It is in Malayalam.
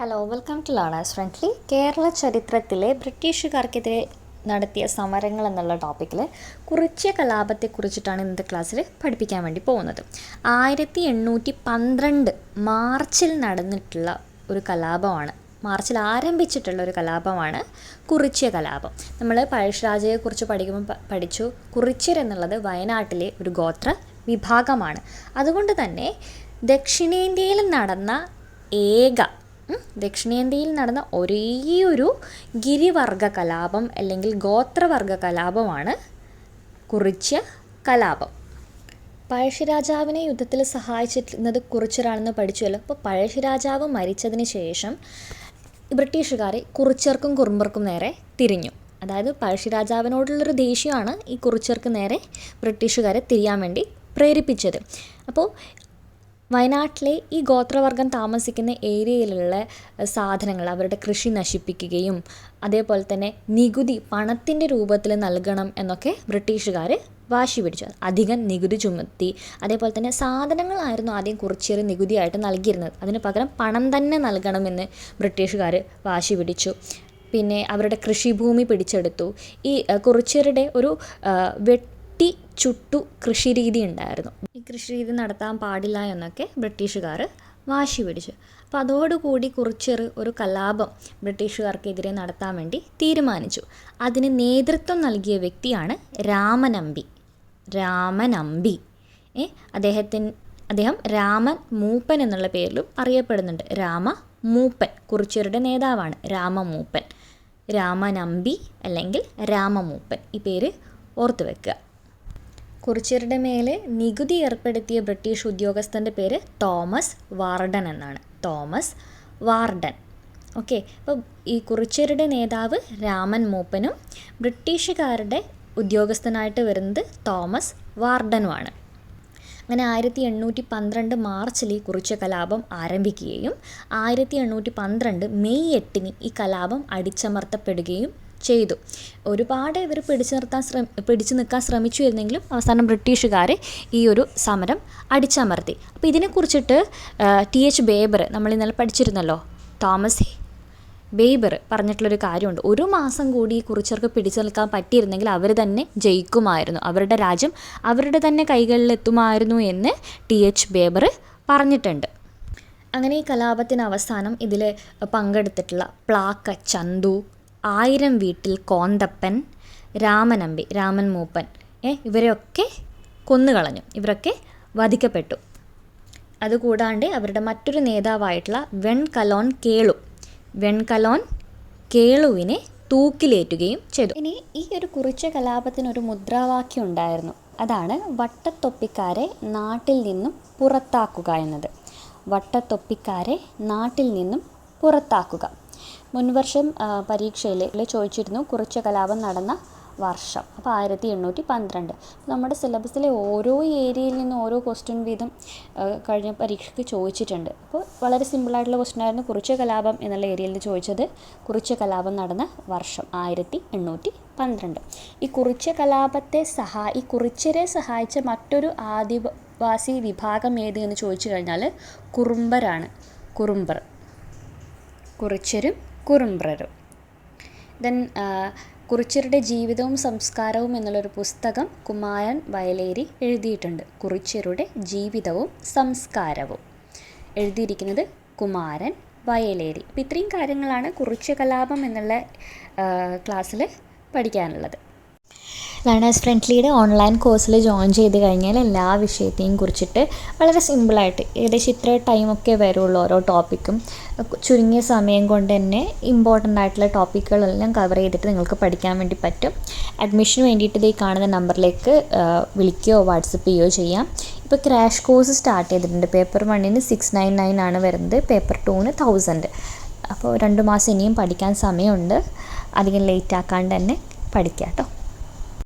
Hello welcome to Learners Friendly Kerala ചരിത്രത്തിലെ ബ്രിട്ടീഷുകാർക്കെതിരെ നടത്തിയ സമരങ്ങൾ എന്നുള്ള ടോപ്പിക്കിൽ കുറിച്യ കലാപത്തെക്കുറിച്ചിട്ടാണ് ഇന്നത്തെ ക്ലാസ്സിൽ പഠിപ്പിക്കാൻ വേണ്ടി പോകുന്നത്. ആയിരത്തി എണ്ണൂറ്റി പന്ത്രണ്ട് മാർച്ചിൽ നടന്നിട്ടുള്ള ഒരു കലാപമാണ് മാർച്ചിൽ ആരംഭിച്ചിട്ടുള്ള ഒരു കലാപമാണ് കുറിച്യ കലാപം. നമ്മൾ പഴശ്ശിരാജയെക്കുറിച്ച് പഠിക്കുമ്പോൾ പഠിച്ചു. കുറിച്യർ എന്നുള്ളത് വയനാട്ടിലെ ഒരു ഗോത്ര വിഭാഗമാണ്. അതുകൊണ്ട് തന്നെ ദക്ഷിണേന്ത്യയിൽ നടന്ന ഏക ദക്ഷിണേന്ത്യയിൽ നടന്ന ഒരേ ഒരു ഗിരിവർഗ കലാപം അല്ലെങ്കിൽ ഗോത്രവർഗ കലാപമാണ് കുറിച്യ കലാപം. പഴശ്ശിരാജാവിനെ യുദ്ധത്തിൽ സഹായിച്ചിരുന്നത് കുറിച്ചരാണെന്ന് പഠിച്ചുവല്ലോ. അപ്പോൾ പഴശ്ശിരാജാവ് മരിച്ചതിന് ശേഷം ബ്രിട്ടീഷുകാർ കുറിച്ചർക്കും കുറുമ്പർക്കും നേരെ തിരിഞ്ഞു. അതായത് പഴശ്ശിരാജാവിനോടുള്ളൊരു ദേഷ്യമാണ് ഈ കുറിച്ചർക്ക് നേരെ ബ്രിട്ടീഷുകാരെ തിരിയാൻ വേണ്ടി പ്രേരിപ്പിച്ചത്. അപ്പോൾ വയനാട്ടിലെ ഈ ഗോത്രവർഗം താമസിക്കുന്ന ഏരിയയിലുള്ള സാധനങ്ങൾ അവരുടെ കൃഷി നശിപ്പിക്കുകയും അതേപോലെ തന്നെ നികുതി പണത്തിന്റെ രൂപത്തിൽ നൽകണം എന്നൊക്കെ ബ്രിട്ടീഷുകാർ വാശി പിടിച്ചു. അധികം നികുതി ചുമത്തി അതേപോലെ തന്നെ സാധനങ്ങളായിരുന്നു ആദ്യം കുറച്ചേറെ നികുതിയായിട്ട് നൽകിയിരുന്നത്. അതിന് പകരം പണം തന്നെ നൽകണമെന്ന് ബ്രിട്ടീഷുകാർ വാശി പിടിച്ചു. പിന്നെ അവരുടെ കൃഷിഭൂമി പിടിച്ചെടുത്തു. ഈ കുറച്ചേരുടെ ഒരു വെട്ടി ചുട്ടു കൃഷിരീതി ഉണ്ടായിരുന്നു. ഈ കൃഷിരീതി നടത്താൻ പാടില്ല എന്നൊക്കെ ബ്രിട്ടീഷുകാർ വാശി പിടിച്ചു. അപ്പോൾ അതോടുകൂടി കുറച്ചൊരു ഒരു കലാപം ബ്രിട്ടീഷുകാർക്കെതിരെ നടത്താൻ വേണ്ടി തീരുമാനിച്ചു. അതിന് നേതൃത്വം നൽകിയ വ്യക്തിയാണ് രാമനമ്പി. രാമനമ്പി. ഏ അദ്ദേഹത്തിന് അദ്ദേഹം രാമൻ മൂപ്പൻ എന്നുള്ള പേരിലും അറിയപ്പെടുന്നുണ്ട്. രാമ മൂപ്പൻ കുറിച്ചരുടെ നേതാവാണ് രാമമൂപ്പൻ. രാമനമ്പി അല്ലെങ്കിൽ രാമമൂപ്പൻ ഈ പേര് ഓർത്തു വെക്കുക. കുറിച്യരുടെ മേലെ നികുതി ഏർപ്പെടുത്തിയ ബ്രിട്ടീഷ് ഉദ്യോഗസ്ഥന്റെ പേര് തോമസ് വാർഡൻ എന്നാണ്. Thomas Warden. ഓക്കെ അപ്പോൾ ഈ കുറിച്യരുടെ നേതാവ് രാമൻ മൂപ്പനും ബ്രിട്ടീഷുകാരുടെ ഉദ്യോഗസ്ഥനായിട്ട് വരുന്നത് തോമസ് വാർഡനുമാണ്. അങ്ങനെ ആയിരത്തി എണ്ണൂറ്റി പന്ത്രണ്ട് മാർച്ചിൽ ഈ കുറിച്ച കലാപം ആരംഭിക്കുകയും ആയിരത്തി എണ്ണൂറ്റി പന്ത്രണ്ട് മെയ് എട്ടിന് ഈ കലാപം അടിച്ചമർത്തപ്പെടുകയും ചെയ്തു. ഒരുപാട് ഇവർ പിടിച്ചു നിർത്താൻ ശ്രമ പിടിച്ചു നിൽക്കാൻ ശ്രമിച്ചു എന്നെങ്കിലും അവസാനം ബ്രിട്ടീഷുകാർ ഈ ഒരു സമരം അടിച്ചമർത്തി. അപ്പോൾ ഇതിനെക്കുറിച്ചിട്ട് ടി. എച്ച്. ബേബർ നമ്മൾ ഇന്നലെ പഠിച്ചിരുന്നല്ലോ തോമസ് ബേബർ പറഞ്ഞിട്ടുള്ളൊരു കാര്യമുണ്ട്. ഒരു മാസം കൂടി ഈ കുറിച്ചർക്ക് പിടിച്ചു നിൽക്കാൻ പറ്റിയിരുന്നെങ്കിൽ അവർ തന്നെ ജയിക്കുമായിരുന്നു. അവരുടെ രാജ്യം അവരുടെ തന്നെ കൈകളിൽ എത്തുമായിരുന്നു എന്ന് ടി. എച്ച്. ബേബർ പറഞ്ഞിട്ടുണ്ട്. അങ്ങനെ ഈ കലാപത്തിന് അവസാനം ഇതിൽ പങ്കെടുത്തിട്ടുള്ള പ്ലാക്ക ചന്തു ആയിരം വീട്ടിൽ കോന്തപ്പൻ രാമനമ്പി രാമൻ മൂപ്പൻ ഏ ഇവരെയൊക്കെ കൊന്നുകളഞ്ഞു. ഇവരൊക്കെ വധിക്കപ്പെട്ടു. അതുകൂടാണ്ട് അവരുടെ മറ്റൊരു നേതാവായിട്ടുള്ള വെൺകലോൻ കേളു. വെൺകലോൻ കേളുവിനെ തൂക്കിലേറ്റുകയും ചെയ്തു. ഇനി ഈ ഒരു കുറിച്ച കലാപത്തിനൊരു മുദ്രാവാക്യം ഉണ്ടായിരുന്നു. അതാണ് വട്ടത്തൊപ്പിക്കാരെ നാട്ടിൽ നിന്നും പുറത്താക്കുക എന്നത്. വട്ടത്തൊപ്പിക്കാരെ നാട്ടിൽ നിന്നും പുറത്താക്കുക. മുൻവർഷം പരീക്ഷയിൽ ചോദിച്ചിരുന്നു കുറച്ച് കലാപം നടന്ന വർഷം. അപ്പോൾ ആയിരത്തി എണ്ണൂറ്റി പന്ത്രണ്ട് നമ്മുടെ സിലബസിലെ ഓരോ ഏരിയയിൽ നിന്ന് ഓരോ ക്വസ്റ്റ്യൻ വീതം കഴിഞ്ഞ പരീക്ഷയ്ക്ക് ചോദിച്ചിട്ടുണ്ട്. അപ്പോൾ വളരെ സിമ്പിളായിട്ടുള്ള ക്വസ്റ്റ്യൻ ആയിരുന്നു കുറിച്ച കലാപം എന്നുള്ള ഏരിയയിൽ നിന്ന് ചോദിച്ചത് കുറിച്ച കലാപം നടന്ന വർഷം. ആയിരത്തി എണ്ണൂറ്റി പന്ത്രണ്ട് ഈ കുറിച്ച കലാപത്തെ സഹാ ഈ കുറിച്യരെ സഹായിച്ച മറ്റൊരു ആദിവാസി വിഭാഗം ഏത് എന്ന് ചോദിച്ചു കഴിഞ്ഞാൽ കുറുമ്പരാണ്. കുറുമ്പർ. കുറിച്യരും കുറുമ്പ്രരും ദെൻ കുറിച്യരുടെ ജീവിതവും സംസ്കാരവും എന്നുള്ളൊരു പുസ്തകം കുമാരൻ വയലേരി എഴുതിയിട്ടുണ്ട്. കുറിച്യരുടെ ജീവിതവും സംസ്കാരവും. എഴുതിയിരിക്കുന്നത് കുമാരൻ വയലേരി. അപ്പോൾ ഇത്രയും കാര്യങ്ങളാണ് കുറിച്യ കലാപം എന്നുള്ള ക്ലാസ്സിൽ പഠിക്കാനുള്ളത്. ലേണേഴ്സ് ഫ്രണ്ട്ലിയുടെ ഓൺലൈൻ കോഴ്സിൽ ജോയിൻ ചെയ്ത് കഴിഞ്ഞാൽ എല്ലാ വിഷയത്തെയും കുറിച്ചിട്ട് വളരെ സിമ്പിളായിട്ട് ഏകദേശം ഇത്ര ടൈമൊക്കെ വരുള്ളൂ ഓരോ ടോപ്പിക്കും ചുരുങ്ങിയ സമയം കൊണ്ട് തന്നെ ഇമ്പോർട്ടന്റ് ആയിട്ടുള്ള ടോപ്പിക്കുകളെല്ലാം കവർ ചെയ്തിട്ട് നിങ്ങൾക്ക് പഠിക്കാൻ വേണ്ടി പറ്റും. അഡ്മിഷന് വേണ്ടിയിട്ട് ഈ കാണുന്ന നമ്പറിലേക്ക് വിളിക്കുകയോ വാട്സപ്പ് ചെയ്യുകയോ ചെയ്യാം ഇപ്പോൾ ക്രാഷ് കോഴ്സ് സ്റ്റാർട്ട് ചെയ്തിട്ടുണ്ട്. പേപ്പർ വണ്ണിന് സിക്സ് നയൻ നയൻ ആണ് വരുന്നത്. പേപ്പർ ടൂവിന് തൗസൻഡ് അപ്പോൾ രണ്ട് മാസം ഇനിയും പഠിക്കാൻ സമയമുണ്ട്. അധികം ലേറ്റ് ആക്കാണ്ട് തന്നെ പഠിക്കാം കേട്ടോ